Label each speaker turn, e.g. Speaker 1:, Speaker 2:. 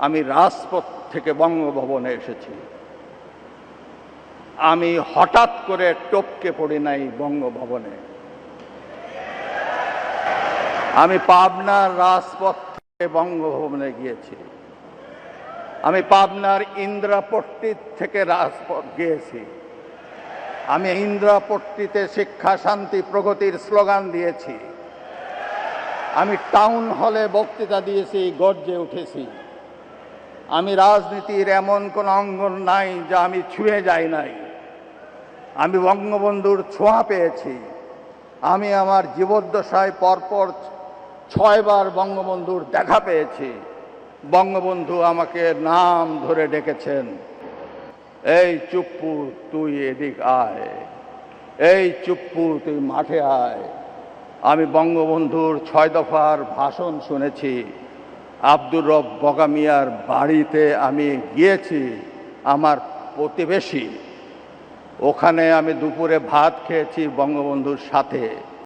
Speaker 1: আমি রাজপথ থেকে বঙ্গভবনে এসেছি। আমি হঠাৎ করে টপকে পড়ি নাই বঙ্গভবনে। আমি পাবনার রাজপথ থেকে বঙ্গভবনে গিয়েছি। আমি পাবনার ইন্দ্রাপট্টি থেকে রাজপথ গিয়েছি। আমি ইন্দ্রাপট্টিতে শিক্ষা, শান্তি, প্রগতির স্লোগান দিয়েছি। আমি টাউন হলে বক্তৃতা দিয়েছি, গর্জে উঠেছি। আমি রাজনীতির এমন কোন অঙ্গন নাই যা আমি ছুঁয়ে যাই নাই। আমি বঙ্গবন্ধুর ছোঁয়া পেয়েছি। আমি আমার জীবদ্দশায় পরপর ছয়বার বঙ্গবন্ধুর দেখা পেয়েছি। বঙ্গবন্ধু আমাকে নাম ধরে ডেকেছেন। এই চুপ্পু, তুই এদিক আয়। এই চুপ্পু, তুই মাঠে আয়। আমি বঙ্গবন্ধুর ছয় দফার ভাষণ শুনেছি। আব্দুর রব বগামিয়ার বাড়িতে আমি গিয়েছি, আমার প্রতিবেশী। ওখানে আমি দুপুরে ভাত খেয়েছি বঙ্গবন্ধুর সাথে।